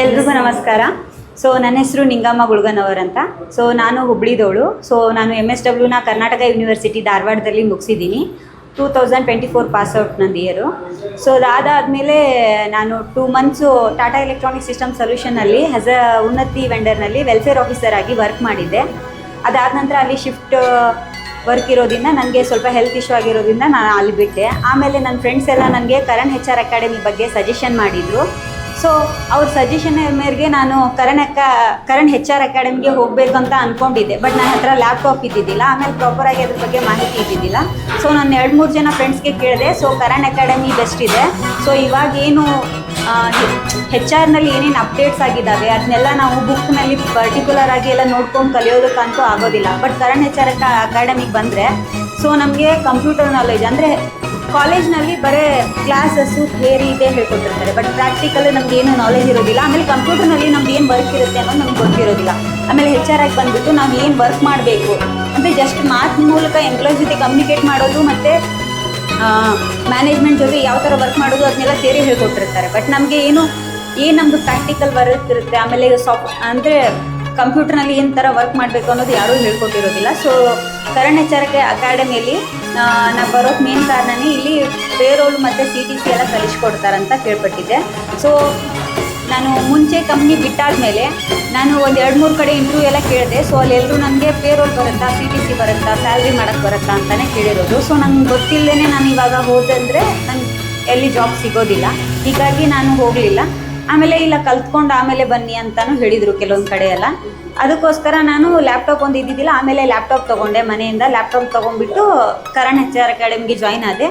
ಎಲ್ರಿಗೂ ನಮಸ್ಕಾರ. ಸೊ, ನನ್ನ ಹೆಸರು ನಿಂಗಮ್ಮ ಗುಳ್ಗನವರ್ ಅಂತ ಸೊ, ನಾನು ಹುಬ್ಳಿದವಳು ಸೊ, ನಾನು ಎಂ ಎಸ್ ಡಬ್ಲ್ಯೂನ ಕರ್ನಾಟಕ ಯೂನಿವರ್ಸಿಟಿ ಧಾರವಾಡದಲ್ಲಿ ಮುಗಿಸಿದ್ದೀನಿ. Two thousand twenty four pass out ನಂದು ಇಯರು ಸೊ, ಅದಾದಮೇಲೆ ನಾನು two months Tata electronic system ಸೊಲ್ಯೂಷನಲ್ಲಿ as ಅ ಉನ್ನತಿ ವೆಂಡರ್ನಲ್ಲಿ ವೆಲ್ಫೇರ್ ಆಫೀಸರ್ ಆಗಿ ವರ್ಕ್ ಮಾಡಿದ್ದೆ. ಅದಾದ ನಂತರ ಅಲ್ಲಿ ಶಿಫ್ಟ್ ವರ್ಕ್ ಇರೋದ್ರಿಂದ ನನಗೆ ಸ್ವಲ್ಪ ಹೆಲ್ತ್ ಇಶ್ಯೂ ಆಗಿರೋದ್ರಿಂದ ನಾನು ಅಲ್ಲಿ ಬಿಟ್ಟೆ. ಆಮೇಲೆ ನನ್ನ ಫ್ರೆಂಡ್ಸ್ ಎಲ್ಲ ನನಗೆ ಕರಣ್ ಹೆಚ್ ಆರ್ ಅಕಾಡೆಮಿ ಬಗ್ಗೆ ಸಜೆಷನ್ ಮಾಡಿದರು. ಸೊ ಅವ್ರ ಸಜೆಷನ್ ಮೇರೆಗೆ ನಾನು ಕರಣ್ ಅಕ್ಕ, ಕರಣ್ ಹೆಚ್ ಆರ್ ಅಕಾಡೆಮಿಗೆ ಹೋಗಬೇಕು ಅಂತ ಅಂದ್ಕೊಂಡಿದ್ದೆ ಬಟ್ ನನ್ನ ಹತ್ರ ಲ್ಯಾಪ್ಟಾಪ್ ಇದ್ದಿದ್ದಿಲ್ಲ. ಆಮೇಲೆ ಪ್ರಾಪರಾಗಿ ಅದ್ರ ಬಗ್ಗೆ ಮಾಹಿತಿ ಇದ್ದಿದ್ದಿಲ್ಲ. ಸೊ ನಾನು ಎರಡು ಮೂರು ಜನ ಫ್ರೆಂಡ್ಸ್ಗೆ ಕೇಳಿದೆ. ಸೊ ಕರಣ್ ಅಕಾಡೆಮಿ ಬೆಸ್ಟ್ ಇದೆ. ಸೊ ಇವಾಗ ಏನು ಹೆಚ್ ಆರ್ನಲ್ಲಿ ಏನೇನು ಅಪ್ಡೇಟ್ಸ್ ಆಗಿದ್ದಾವೆ ಅದನ್ನೆಲ್ಲ ನಾವು ಬುಕ್ನಲ್ಲಿ ಪರ್ಟಿಕ್ಯುಲರ್ ಆಗಿ ಎಲ್ಲ ನೋಡ್ಕೊಂಡು ಕಲಿಯೋದಕ್ಕಂತೂ ಆಗೋದಿಲ್ಲ. ಬಟ್ ಕರಣ್ ಹೆಚ್ ಆರ್ ಅಕಾಡೆಮಿಗೆ ಬಂದರೆ ಸೊ ನಮಗೆ ಕಂಪ್ಯೂಟರ್ ನಾಲೆಜ್ ಅಂದರೆ ಕಾಲೇಜ್ನಲ್ಲಿ ಬರೀ ಕ್ಲಾಸಸ್ಸು ಥಿಯರಿ ಇದೆ ಹೇಳ್ಕೊಟ್ಟಿರ್ತಾರೆ. ಬಟ್ ಪ್ರಾಕ್ಟಿಕಲ್ ನಮ್ಗೆ ಏನು ನಾಲೆಜ್ ಇರೋದಿಲ್ಲ. ಆಮೇಲೆ ಕಂಪ್ಯೂಟರ್ನಲ್ಲಿ ನಮ್ದು ಏನು ವರ್ಕ್ ಇರುತ್ತೆ ಅನ್ನೋದು ನಮ್ಗೆ ಗೊತ್ತಿರೋದಿಲ್ಲ. ಆಮೇಲೆ ಹೆಚ್ ಆರ್ ಆಗಿ ಬಂದ್ಬಿಟ್ಟು ನಾವು ಏನು ವರ್ಕ್ ಮಾಡಬೇಕು? ಅಂದರೆ ಜಸ್ಟ್ ಮಾತು ಮೂಲಕ ಎಂಪ್ಲಾಯ್ ಜೊತೆ ಕಮ್ಯುನಿಕೇಟ್ ಮಾಡೋದು ಮತ್ತು ಮ್ಯಾನೇಜ್ಮೆಂಟ್ ಜೊತೆ ಯಾವ ಥರ ವರ್ಕ್ ಮಾಡೋದು ಅದನ್ನೆಲ್ಲ ಸೇರಿ ಹೇಳ್ಕೊಟ್ಟಿರ್ತಾರೆ. ಬಟ್ ನಮಗೆ ಏನು ಏನು ನಮ್ಮದು ಪ್ರಾಕ್ಟಿಕಲ್ ವರ್ಕ್ ಇರುತ್ತೆ ಆಮೇಲೆ ಸಾಫ್ಟ್ ಅಂದರೆ ಕಂಪ್ಯೂಟರ್ನಲ್ಲಿ ಏನು ಥರ ವರ್ಕ್ ಮಾಡಬೇಕು ಅನ್ನೋದು ಯಾರೂ ಹೇಳ್ಕೊಟ್ಟಿರೋದಿಲ್ಲ. ಸೊ ಕರಣ್ ಎಚ್ಚರಿಕೆ ಅಕಾಡೆಮಿಯಲ್ಲಿ ನಾನು ಬರೋಕ್ಕೆ ಮೇನ್ ಕಾರಣನೇ ಇಲ್ಲಿ ಪೇರೋಲ್ ಮತ್ತು ಸಿ ಟಿ ಸಿ ಎಲ್ಲ ಕಲಿಸ್ಕೊಡ್ತಾರಂತ ಕೇಳ್ಪಟ್ಟಿದ್ದೆ. ಸೊ ನಾನು ಮುಂಚೆ ಕಂಪ್ನಿ ಬಿಟ್ಟಾದ್ಮೇಲೆ ನಾನು ಒಂದು ಎರಡು ಮೂರು ಕಡೆ ಇಂಟರ್ವ್ಯೂ ಎಲ್ಲ ಕೇಳಿದೆ. ಸೊ ಅಲ್ಲೆಲ್ಲರೂ ನನಗೆ ಪೇರೋಲ್ ಬರುತ್ತಾ ಸಿ ಟಿ ಸಿ ಬರುತ್ತಾ ಸ್ಯಾಲ್ರಿ ಮಾಡೋಕ್ಕೆ ಬರುತ್ತಾ ಅಂತಲೇ ಕೇಳಿರೋದು. ಸೊ ನಂಗೆ ಗೊತ್ತಿಲ್ಲದೇ ನಾನು ಇವಾಗ ಹೋದಂದರೆ ನಂಗೆ ಎಲ್ಲಿ ಜಾಬ್ ಸಿಗೋದಿಲ್ಲ. ಹೀಗಾಗಿ ನಾನು ಹೋಗಲಿಲ್ಲ. ಆಮೇಲೆ ಇಲ್ಲ ಕಲ್ತ್ಕೊಂಡು ಆಮೇಲೆ ಬನ್ನಿ ಅಂತಾನು ಹೇಳಿದ್ರು ಕೆಲವೊಂದು ಕಡೆ ಎಲ್ಲ. ಅದಕ್ಕೋಸ್ಕರ ನಾನು ಲ್ಯಾಪ್ಟಾಪ್ ಒಂದು ಇದ್ದಿದ್ದಿಲ್ಲ, ಆಮೇಲೆ ಲ್ಯಾಪ್ಟಾಪ್ ತಗೊಂಡೆ ಮನೆಯಿಂದ. ಲ್ಯಾಪ್ಟಾಪ್ ತಗೊಂಡ್ಬಿಟ್ಟು ಕರಣ್ ಎಚ್ ಆರ್ ಅಕಾಡೆಮಿಗೆ ಜಾಯ್ನ್ ಆದೆ.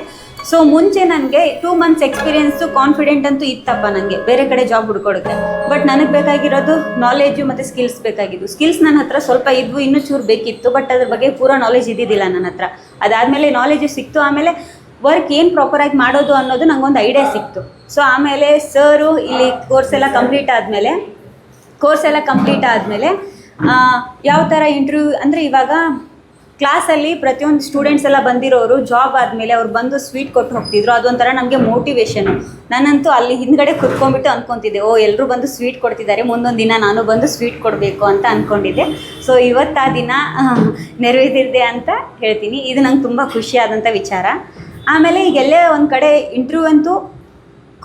ಸೊ ಮುಂಚೆ ನನಗೆ ಟೂ ಮಂತ್ಸ್ ಎಕ್ಸ್ಪೀರಿಯೆನ್ಸು ಕಾನ್ಫಿಡೆಂಟ್ ಅಂತೂ ಇತ್ತಪ್ಪ ನನಗೆ ಬೇರೆ ಕಡೆ ಜಾಬ್ ಹುಡ್ಕೊಡುತ್ತೆ ಬಟ್ ನನಗೆ ಬೇಕಾಗಿರೋದು ನಾಲೆಜು ಮತ್ತು ಸ್ಕಿಲ್ಸ್ ಬೇಕಾಗಿದ್ದು. ಸ್ಕಿಲ್ಸ್ ನನ್ನ ಹತ್ರ ಸ್ವಲ್ಪ ಇದ್ವು, ಇನ್ನೂ ಚೂರು ಬೇಕಿತ್ತು ಬಟ್ ಅದ್ರ ಬಗ್ಗೆ ಪೂರಾ ನಾಲೆಜ್ ಇದ್ದಿದ್ದಿಲ್ಲ ನನ್ನ ಹತ್ರ. ಅದಾದಮೇಲೆ ನಾಲೆಜು ಸಿಕ್ತು, ಆಮೇಲೆ ವರ್ಕ್ ಏನು ಪ್ರಾಪರಾಗಿ ಮಾಡೋದು ಅನ್ನೋದು ನಂಗೊಂದು ಐಡಿಯಾ ಸಿಕ್ತು. ಸೊ ಆಮೇಲೆ ಸರು ಇಲ್ಲಿ ಕೋರ್ಸ್ ಎಲ್ಲ ಕಂಪ್ಲೀಟ್ ಆದಮೇಲೆ ಕೋರ್ಸ್ ಎಲ್ಲ ಕಂಪ್ಲೀಟ್ ಆದಮೇಲೆ ಯಾವ ಥರ ಇಂಟರ್ವ್ಯೂ ಅಂದರೆ ಇವಾಗ ಕ್ಲಾಸಲ್ಲಿ ಪ್ರತಿಯೊಂದು ಸ್ಟೂಡೆಂಟ್ಸ್ ಎಲ್ಲ ಬಂದಿರೋರು ಜಾಬ್ ಆದಮೇಲೆ ಅವ್ರು ಬಂದು ಸ್ವೀಟ್ ಕೊಟ್ಟು ಹೋಗ್ತಿದ್ರು. ಅದೊಂಥರ ನಮಗೆ ಮೋಟಿವೇಶನು ನಾನಂತೂ ಅಲ್ಲಿ ಹಿಂದ್ಗಡೆ ಕುತ್ಕೊಂಡ್ಬಿಟ್ಟು ಅಂದ್ಕೊತಿದ್ದೆ ಓ ಎಲ್ಲರೂ ಬಂದು ಸ್ವೀಟ್ ಕೊಡ್ತಿದ್ದಾರೆ, ಮುಂದೊಂದು ದಿನ ನಾನು ಬಂದು ಸ್ವೀಟ್ ಕೊಡಬೇಕು ಅಂತ ಅಂದ್ಕೊಂಡಿದ್ದೆ ಸೊ ಇವತ್ತು ಆ ದಿನ ನೆರವೇರಿದೆ ಅಂತ ಹೇಳ್ತೀನಿ. ಇದು ನಂಗೆ ತುಂಬ ಖುಷಿಯಾದಂಥ ವಿಚಾರ. ಆಮೇಲೆ ಈಗ ಎಲ್ಲೇ ಒಂದು ಕಡೆ ಇಂಟರ್ವ್ಯೂ ಅಂತೂ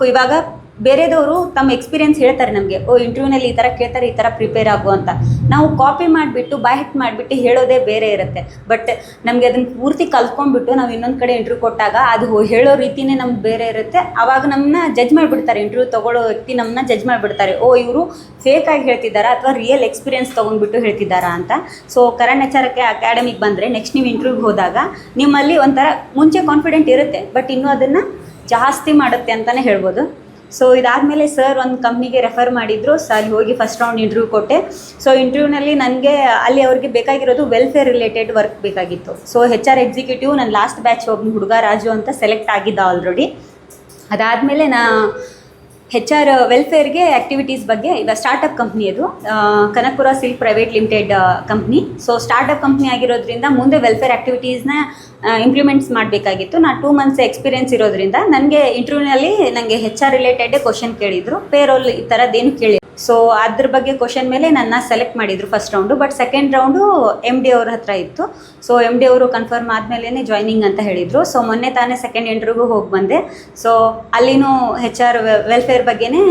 ಇವಾಗ ಬೇರೆದವರು ತಮ್ಮ ಎಕ್ಸ್ಪೀರಿಯನ್ಸ್ ಹೇಳ್ತಾರೆ ನಮಗೆ, ಓ ಇಂಟರ್ವ್ಯೂನಲ್ಲಿ ಈ ಥರ ಕೇಳ್ತಾರೆ, ಈ ಥರ ಪ್ರಿಪೇರ್ ಆಗು ಅಂತ. ನಾವು ಕಾಪಿ ಮಾಡಿಬಿಟ್ಟು ಬಾಯ್ಟ್ ಮಾಡಿಬಿಟ್ಟು ಹೇಳೋದೇ ಬೇರೆ ಇರುತ್ತೆ. ಬಟ್ ನಮಗೆ ಅದನ್ನು ಪೂರ್ತಿ ಕಲ್ತ್ಕೊಂಡ್ಬಿಟ್ಟು ನಾವು ಇನ್ನೊಂದು ಕಡೆ ಇಂಟರ್ವ್ಯೂ ಕೊಟ್ಟಾಗ ಅದು ಹೇಳೋ ರೀತಿನೇ ನಮ್ಗೆ ಬೇರೆ ಇರುತ್ತೆ. ಆವಾಗ ನಮ್ಮನ್ನ ಜಡ್ಜ್ ಮಾಡಿಬಿಡ್ತಾರೆ ಇಂಟರ್ವ್ಯೂ ತೊಗೊಳ್ಳೋ ವ್ಯಕ್ತಿ ನಮ್ಮನ್ನ ಜಡ್ಜ್ ಮಾಡಿಬಿಡ್ತಾರೆ. ಓ, ಇವರು ಫೇಕ್ ಆಗಿ ಹೇಳ್ತಿದ್ದಾರಾ ಅಥವಾ ರಿಯಲ್ ಎಕ್ಸ್ಪೀರಿಯನ್ಸ್ ತೊಗೊಂಡ್ಬಿಟ್ಟು ಹೇಳ್ತಿದ್ದಾರಾ ಅಂತ? ಸೊ ಕರಣ್ ಎಚ್ಚರಕ್ಕೆ ಅಕಾಡೆಮಿಗೆ ಬಂದರೆ ನೆಕ್ಸ್ಟ್ ನೀವು ಇಂಟರ್ವ್ಯೂಗೆ ಹೋದಾಗ ನಿಮ್ಮಲ್ಲಿ ಒಂಥರ ಮುಂಚೆ ಕಾನ್ಫಿಡೆಂಟ್ ಇರುತ್ತೆ ಬಟ್ ಇನ್ನೂ ಅದನ್ನು ಜಾಸ್ತಿ ಮಾಡುತ್ತೆ ಅಂತಲೇ ಹೇಳ್ಬೋದು. ಸೊ ಇದಾದಮೇಲೆ ಸರ್ ಒಂದು ಕಂಪ್ನಿಗೆ ರೆಫರ್ ಮಾಡಿದ್ರು. ಸೊ ಅಲ್ಲಿ ಹೋಗಿ ಫಸ್ಟ್ ರೌಂಡ್ ಇಂಟರ್ವ್ಯೂ ಕೊಟ್ಟೆ. ಸೊ ಇಂಟರ್ವ್ಯೂನಲ್ಲಿ ನನಗೆ, ಅಲ್ಲಿ ಅವ್ರಿಗೆ ಬೇಕಾಗಿರೋದು ವೆಲ್ಫೇರ್ ರಿಲೇಟೆಡ್ ವರ್ಕ್ ಬೇಕಾಗಿತ್ತು. ಸೊ ಹೆಚ್ ಆರ್ ಎಕ್ಸಿಕ್ಯೂಟಿವ್ ನನ್ನ ಲಾಸ್ಟ್ ಬ್ಯಾಚ್ ಒಬ್ಬ ಹುಡುಗ ರಾಜು ಅಂತ ಸೆಲೆಕ್ಟ್ ಆಗಿದ್ದ ಆಲ್ರೆಡಿ ಅದಾದಮೇಲೆ ನಾ ಹೆಚ್ ಆರ್ ವೆಲ್ಫೇರ್ಗೆ ಆ್ಯಕ್ಟಿವಿಟೀಸ್ ಬಗ್ಗೆ ಈಗ ಸ್ಟಾರ್ಟಪ್ ಕಂಪ್ನಿ ಅದು. Kanakapura silk private limited company so startup company ಆಗಿರೋದ್ರಿಂದ ಮುಂದೆ ವೆಲ್ಫೇರ್ ಆ್ಯಕ್ಟಿವಿಟೀಸ್ನ ಇಂಪ್ಲಿಮೆಂಟ್ಸ್ ಮಾಡಬೇಕಾಗಿತ್ತು. ನಾನು ಟೂ ಮಂತ್ಸ್ ಎಕ್ಸ್ಪೀರಿಯನ್ಸ್ ಇರೋದ್ರಿಂದ ನನಗೆ ಇಂಟರ್ವ್ಯೂನಲ್ಲಿ ನನಗೆ ಹೆಚ್ ಆರ್ ರಿಲೇಟೆಡ್ ಕ್ವಶನ್ ಕೇಳಿದರು. ಪೇರೋಲ್ ಈ ಥರದ್ದೇನು ಕೇಳಿ ಸೊ ಅದ್ರ ಬಗ್ಗೆ ಕ್ವಶನ್ ಮೇಲೆ ನನ್ನ ಸೆಲೆಕ್ಟ್ ಮಾಡಿದ್ರು first round but second round M D ಅವ್ರ ಹತ್ರ ಇತ್ತು. ಸೊ ಎಂ ಡಿ ಅವರು ಕನ್ಫರ್ಮ್ ಆದಮೇಲೆ ಜಾಯ್ನಿಂಗ್ ಅಂತ ಹೇಳಿದರು. ಸೊ ಮೊನ್ನೆ ತಾನೇ ಸೆಕೆಂಡ್ ಇಂಟರ್ವ್ಯೂಗೂ ಹೋಗಿ ಬಂದೆ. ಸೊ ಅಲ್ಲಿನೂ ಹೆಚ್ ಆರ್ ವೆಲ್ಫೇರ್ ಬಗ್ಗೆನೇ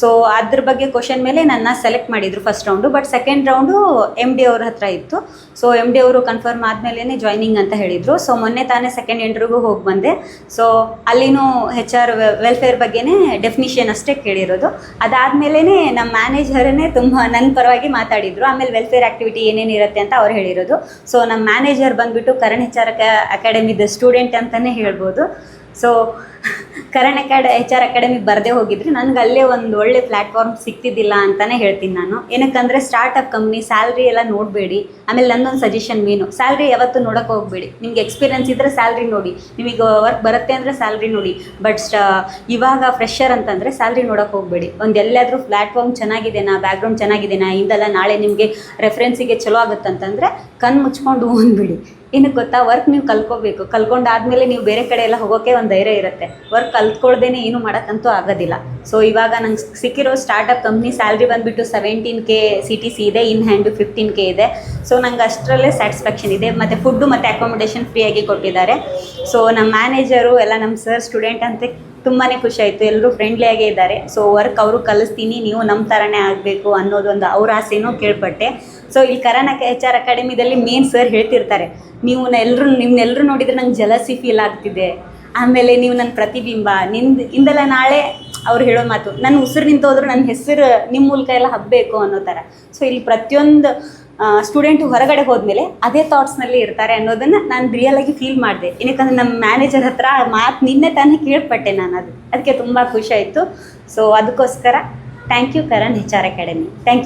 ಸೊ ಅದ್ರ ಬಗ್ಗೆ ಕ್ವಶನ್ ಮೇಲೆ ನನ್ನ ಸೆಲೆಕ್ಟ್ ಮಾಡಿದ್ರು first round but second round M D ಅವ್ರ ಹತ್ರ ಇತ್ತು. ಸೊ ಎಂ ಡಿ ಅವರು ಕನ್ಫರ್ಮ್ ಆದಮೇಲೆ ಜಾಯ್ನಿಂಗ್ ಅಂತ ಹೇಳಿದರು. ಸೊ ಮೊನ್ನೆ ತಾನೇ ಸೆಕೆಂಡ್ ಇಂಟರ್ವ್ಯೂಗೂ ಹೋಗಿ ಬಂದೆ. ಸೊ ಅಲ್ಲಿನೂ ಹೆಚ್ ಆರ್ ವೆಲ್ಫೇರ್ ಬಗ್ಗೆನೇ ಡೆಫಿನಿಷನ್ ಅಷ್ಟೇ ಕೇಳಿರೋದು. ಅದಾದಮೇಲೆ ನಮ್ಮ ಮ್ಯಾನೇಜರನ್ನೇ ತುಂಬ ನನ್ನ ಪರವಾಗಿ ಮಾತಾಡಿದರು. ಆಮೇಲೆ ವೆಲ್ಫೇರ್ ಆ್ಯಕ್ಟಿವಿಟಿ ಏನೇನು ಇರುತ್ತೆ ಅಂತ ಅವ್ರು ಹೇಳಿರೋದು. ಸೊ ನಮ್ಮ ಮ್ಯಾನೇಜರ್ ಬಂದುಬಿಟ್ಟು ಕರಣ್ ಹೆಚ್ ಆರ್ ಅಕಾಡೆಮಿದ ಸ್ಟೂಡೆಂಟ್ ಅಂತಲೇ ಹೇಳ್ಬೋದು. ಸೊ ಕರಣ್ ಅಕಾಡ ಎಚ್ ಆರ್ ಅಕಾಡೆಮಿ ಬರದೇ ಹೋಗಿದ್ರೆ ನನಗೆ ಅಲ್ಲೇ ಒಂದು ಒಳ್ಳೆ ಪ್ಲಾಟ್ಫಾರ್ಮ್ ಸಿಗ್ತಿದ್ದಿಲ್ಲ ಅಂತಲೇ ಹೇಳ್ತೀನಿ ನಾನು. ಏನಕ್ಕಂದರೆ ಸ್ಟಾರ್ಟಪ್ ಕಂಪ್ನಿ ಸ್ಯಾಲ್ರಿ ಎಲ್ಲ ನೋಡಬೇಡಿ. ಆಮೇಲೆ ನನ್ನೊಂದು ಸಜೆಷನ್ ಮೇನು ಸ್ಯಾಲ್ರಿ ಯಾವತ್ತೂ ನೋಡೋಕೆ ಹೋಗಬೇಡಿ. ನಿಮ್ಗೆ ಎಕ್ಸ್ಪೀರಿಯನ್ಸ್ ಇದ್ದರೆ ಸ್ಯಾಲ್ರಿ ನೋಡಿ. ನಿಮಗೆ ವರ್ಕ್ ಬರುತ್ತೆ ಅಂದರೆ ಸ್ಯಾಲ್ರಿ ನೋಡಿ. ಬಟ್ ಇವಾಗ ಫ್ರೆಶರ್ ಅಂತಂದರೆ ಸ್ಯಾಲ್ರಿ ನೋಡಕ್ಕೆ ಹೋಗಬೇಡಿ. ಒಂದು ಎಲ್ಲಾದರೂ ಪ್ಲ್ಯಾಟ್ಫಾರ್ಮ್ ಚೆನ್ನಾಗಿದೆನಾ ಬ್ಯಾಕ್ಗ್ರೌಂಡ್ ಚೆನ್ನಾಗಿದೆನಾ ಹಿಂದೆಲ್ಲ ನಾಳೆ ನಿಮಗೆ ರೆಫರೆನ್ಸಿಗೆ ಚಲೋ ಆಗುತ್ತಂತಂದರೆ ಕಣ್ಣು ಮುಚ್ಕೊಂಡು ಅಂದ್ಬಿಡಿ ಏನಕ್ಕೆ ಗೊತ್ತಾ ವರ್ಕ್ ನೀವು ಕಲ್ಕೋಬೇಕು ಕಲ್ಕೊಂಡಾದ್ಮೇಲೆ ನೀವು ಬೇರೆ ಕಡೆ ಎಲ್ಲ ಹೋಗೋಕೆ ಒಂದು ಧೈರ್ಯ ಇರುತ್ತೆ. ವರ್ಕ್ ಕಲ್ತ್ಕೊಳ್ದೇನೆ ಏನು ಮಾಡೋಕ್ಕಂತೂ ಆಗೋದಿಲ್ಲ. ಸೊ ಇವಾಗ ನಂಗೆ ಸಿಕ್ಕಿರೋ ಸ್ಟಾರ್ಟಪ್ ಕಂಪ್ನಿ ಸ್ಯಾಲ್ರಿ ಬಂದುಬಿಟ್ಟು seventeen K C T C ಇದೆ ಇನ್ ಹ್ಯಾಂಡು ಫಿಫ್ಟೀನ್ ಕೆ ಇದೆ. ಸೊ ನಂಗೆ ಅಷ್ಟರಲ್ಲೇ ಸ್ಯಾಟಿಸ್ಫ್ಯಾಕ್ಷನ್ ಇದೆ. ಮತ್ತು ಫುಡ್ಡು ಮತ್ತು ಅಕಾಮಿಡೇಷನ್ ಫ್ರೀಯಾಗಿ ಕೊಟ್ಟಿದ್ದಾರೆ. ಸೊ ನಮ್ಮ ಮ್ಯಾನೇಜರು ಎಲ್ಲ ನಮ್ಮ ಸರ್ ಸ್ಟೂಡೆಂಟ್ ಅಂತ ತುಂಬಾ ಖುಷಿ ಆಯಿತು. ಎಲ್ಲರೂ ಫ್ರೆಂಡ್ಲಿ ಆಗೇ ಇದ್ದಾರೆ. ಸೊ ವರ್ಕ್ ಅವರು ಕಲಿಸ್ತೀನಿ, ನೀವು ನಮ್ಮ ಥರನೇ ಆಗಬೇಕು ಅನ್ನೋದೊಂದು ಅವ್ರ ಆಸೆನೂ ಕೇಳ್ಪಟ್ಟೆ. ಸೊ ಇಲ್ಲಿ ಕರಾನ ಎಚ್ ಆರ್ ಅಕಾಡೆಮಿದಲ್ಲಿ ಮೇನ್ ಸರ್ ಹೇಳ್ತಿರ್ತಾರೆ, ನೀವು ಎಲ್ಲರೂ ನಿಮ್ಮನ್ನೆಲ್ಲರೂ ನೋಡಿದರೆ ನಂಗೆ ಜಲಸಿ ಫೀಲ್ ಆಗ್ತಿದೆ. ಆಮೇಲೆ ನೀವು ನನ್ನ ಪ್ರತಿಬಿಂಬ. ನಿಂದ, ಇಂದೆಲ್ಲ ನಾಳೆ ಅವ್ರು ಹೇಳೋ ಮಾತು ನನ್ನ ಉಸಿರು ನಿಂತೋದ್ರು ನನ್ನ ಹೆಸರು ನಿಮ್ಮ ಮೂಲಕ ಎಲ್ಲ ಹಬ್ಬಬೇಕು ಅನ್ನೋ ಥರ ಸೊ ಇಲ್ಲಿ ಪ್ರತಿಯೊಂದು ಸ್ಟೂಡೆಂಟ್ ಹೊರಗಡೆ ಹೋದ್ಮೇಲೆ ಅದೇ ಥಾಟ್ಸ್ನಲ್ಲಿ ಇರ್ತಾರೆ ಅನ್ನೋದನ್ನು ನಾನು ರಿಯಲ್ ಆಗಿ ಫೀಲ್ ಮಾಡಿದೆ. ಏನಕ್ಕಂದ್ರೆ ನಮ್ಮ ಮ್ಯಾನೇಜರ್ ಹತ್ರ ಮಾತು ನಿನ್ನೆ ತಾನೇ ಕೇಳ್ಪಟ್ಟೆ ನಾನು ಅದು. ಅದಕ್ಕೆ ತುಂಬ ಖುಷಿ ಆಯಿತು. ಸೊ ಅದಕ್ಕೋಸ್ಕರ thank you Karan H R academy thank you